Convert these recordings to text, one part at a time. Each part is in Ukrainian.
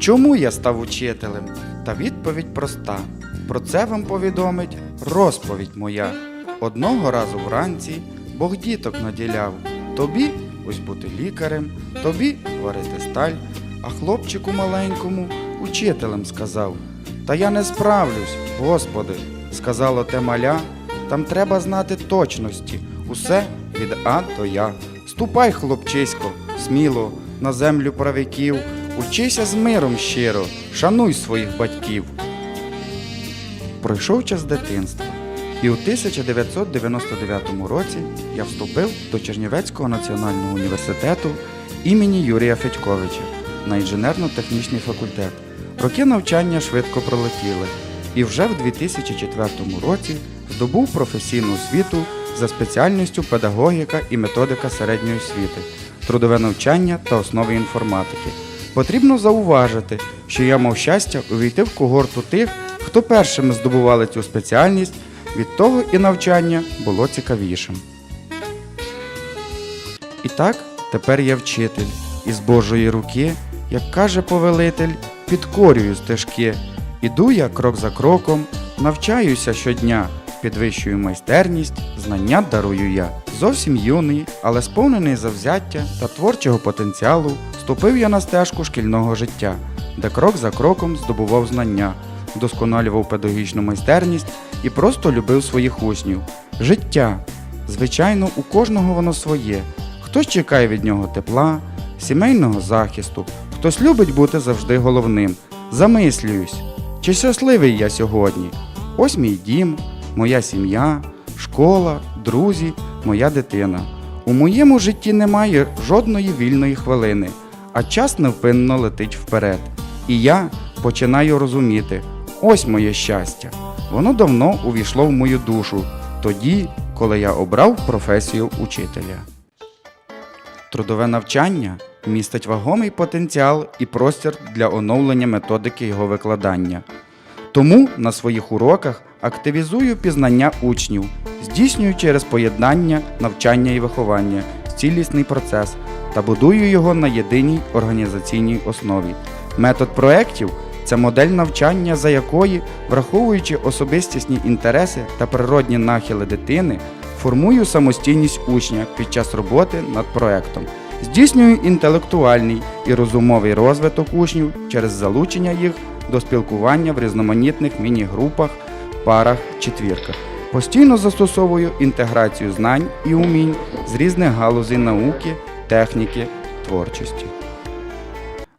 Чому я став учителем? Та відповідь проста. Про це вам повідомить розповідь моя. Одного разу вранці Бог діток наділяв. Тобі ось бути лікарем, тобі варити сталь, а хлопчику маленькому учителем сказав. Та я не справлюсь, Господи, сказало те маля, там треба знати точності, усе від А до Я. Ступай, хлопчисько, сміло, на землю правиків, учися з миром щиро, шануй своїх батьків. Пройшов час дитинства, і у 1999 році я вступив до Чернівецького національного університету імені Юрія Федьковича на інженерно-технічний факультет. Роки навчання швидко пролетіли, і вже в 2004 році здобув професійну освіту за спеціальністю педагогіка і методика середньої освіти, трудове навчання та основи інформатики. Потрібно зауважити, що я мав щастя увійти в когорту тих, хто першими здобували цю спеціальність, від того і навчання було цікавішим. І так, тепер я вчитель, і з Божої руки, як каже повелитель, підкорюю стежки. Іду я крок за кроком, навчаюся щодня, підвищую майстерність, знання дарую я. Зовсім юний, але сповнений завзяття та творчого потенціалу, ступив я на стежку шкільного життя, де крок за кроком здобував знання, вдосконалював педагогічну майстерність і просто любив своїх учнів. Життя. Звичайно, у кожного воно своє. Хтось чекає від нього тепла, сімейного захисту, хтось любить бути завжди головним. Замислююсь, чи щасливий я сьогодні? Ось мій дім, моя сім'я, школа, друзі, моя дитина. У моєму житті немає жодної вільної хвилини, а час невпинно летить вперед. І я починаю розуміти: ось моє щастя. Воно давно увійшло в мою душу, тоді, коли я обрав професію учителя. Трудове навчання містить вагомий потенціал і простір для оновлення методики його викладання. Тому на своїх уроках активізую пізнання учнів, здійснюю через поєднання навчання і виховання, цілісний процес та будую його на єдиній організаційній основі. Метод проєктів це модель навчання, за якої, враховуючи особистісні інтереси та природні нахили дитини, формую самостійність учня під час роботи над проектом. Здійснюю інтелектуальний і розумовий розвиток учнів через залучення їх до спілкування в різноманітних міні-групах, парах, четвірках. Постійно застосовую інтеграцію знань і умінь з різних галузей науки, техніки, творчості.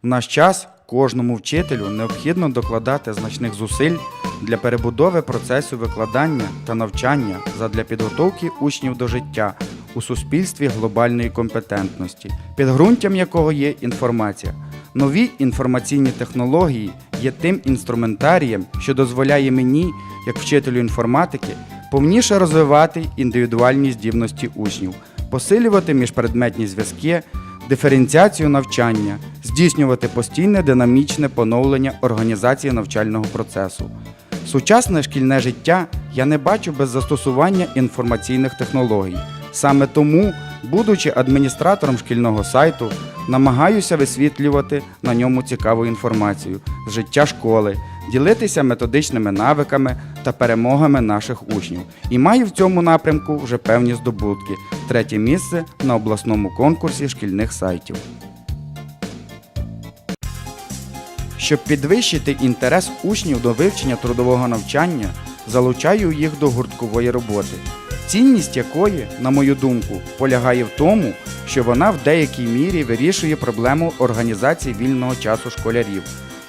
В наш час кожному вчителю необхідно докладати значних зусиль для перебудови процесу викладання та навчання задля підготовки учнів до життя у суспільстві глобальної компетентності, підґрунтям якого є інформація. Нові інформаційні технології є тим інструментарієм, що дозволяє мені, як вчителю інформатики, повніше розвивати індивідуальні здібності учнів, посилювати міжпредметні зв'язки, диференціацію навчання, здійснювати постійне динамічне поновлення організації навчального процесу. Сучасне шкільне життя я не бачу без застосування інформаційних технологій. Саме тому, будучи адміністратором шкільного сайту, намагаюся висвітлювати на ньому цікаву інформацію з життя школи, ділитися методичними навиками та перемогами наших учнів. І маю в цьому напрямку вже певні здобутки. Третє місце на обласному конкурсі шкільних сайтів. Щоб підвищити інтерес учнів до вивчення трудового навчання, залучаю їх до гурткової роботи, цінність якої, на мою думку, полягає в тому, що вона в деякій мірі вирішує проблему організації вільного часу школярів.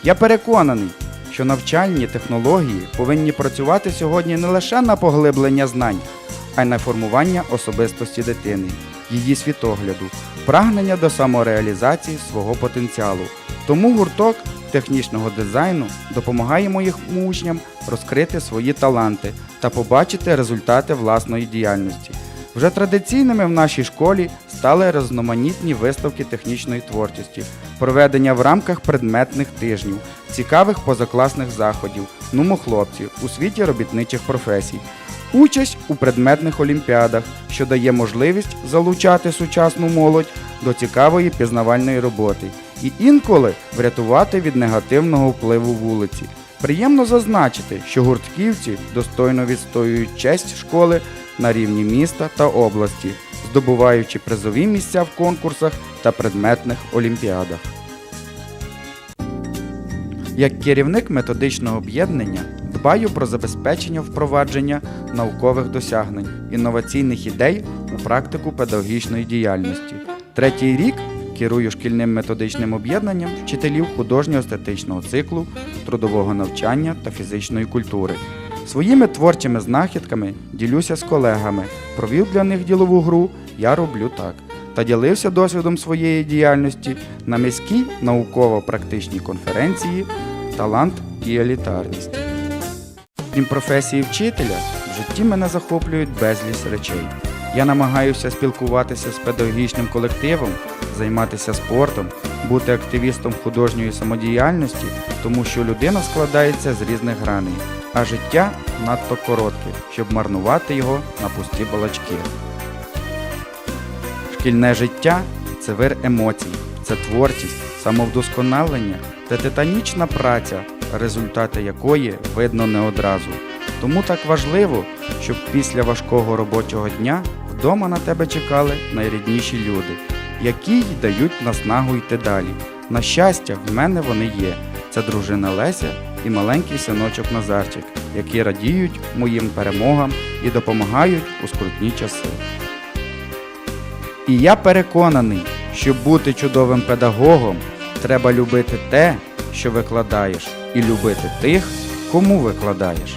Я переконаний, що навчальні технології повинні працювати сьогодні не лише на поглиблення знань, а й на формування особистості дитини, її світогляду, прагнення до самореалізації свого потенціалу. Тому гурток технічного дизайну допомагає моїм учням розкрити свої таланти та побачити результати власної діяльності. Вже традиційними в нашій школі стали різноманітні виставки технічної творчості, проведення в рамках предметних тижнів, цікавих позакласних заходів, нумо хлопців у світі робітничих професій, участь у предметних олімпіадах, що дає можливість залучати сучасну молодь до цікавої пізнавальної роботи, і інколи врятувати від негативного впливу вулиці. Приємно зазначити, що гуртківці достойно відстоюють честь школи на рівні міста та області, здобуваючи призові місця в конкурсах та предметних олімпіадах. Як керівник методичного об'єднання дбаю про забезпечення впровадження наукових досягнень, інноваційних ідей у практику педагогічної діяльності. Третій рік керую шкільним методичним об'єднанням вчителів художньо-естетичного циклу, трудового навчання та фізичної культури. Своїми творчими знахідками ділюся з колегами. Провів для них ділову гру Я роблю так та ділився досвідом своєї діяльності на міській науково-практичній конференції Талант і елітарність. Крім професії вчителя, в житті мене захоплюють безліч речей. Я намагаюся спілкуватися з педагогічним колективом, займатися спортом, бути активістом художньої самодіяльності, тому що людина складається з різних граней, а життя надто коротке, щоб марнувати його на пусті балачки. Шкільне життя це вир емоцій, це творчість, самовдосконалення та титанічна праця, результати якої видно не одразу. Тому так важливо, щоб після важкого робочого дня вдома на тебе чекали найрідніші люди, які й дають наснагу йти далі. На щастя, в мене вони є. Це дружина Леся і маленький синочок Назарчик, які радіють моїм перемогам і допомагають у скрутні часи. І я переконаний, щоб бути чудовим педагогом, треба любити те, що викладаєш, і любити тих, кому викладаєш.